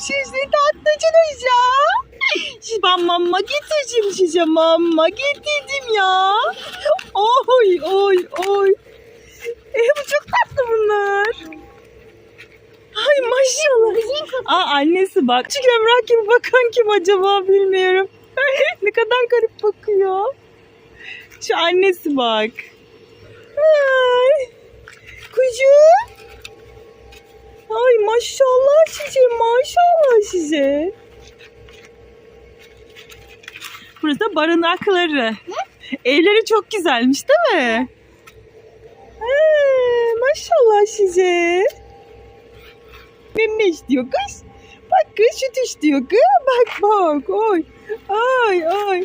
sizi tatlıcınızca. Ben mama getirdim size mama getirdim ya. Oy oy oy. E, bu çok tatlı bunlar. Ay maşallah. Aa annesi bak. Şu Emrah gibi bakan kim acaba bilmiyorum. ne kadar garip bakıyor. Şu annesi bak. Ay. Kuzu. Ay maşallah size maşallah size. Burası barınakları. Evleri çok güzelmiş değil mi? Ee, maşallah size. Benim ne istiyor kız? Bak kız süt istiyor kız. Bak bak oy. Ay ay.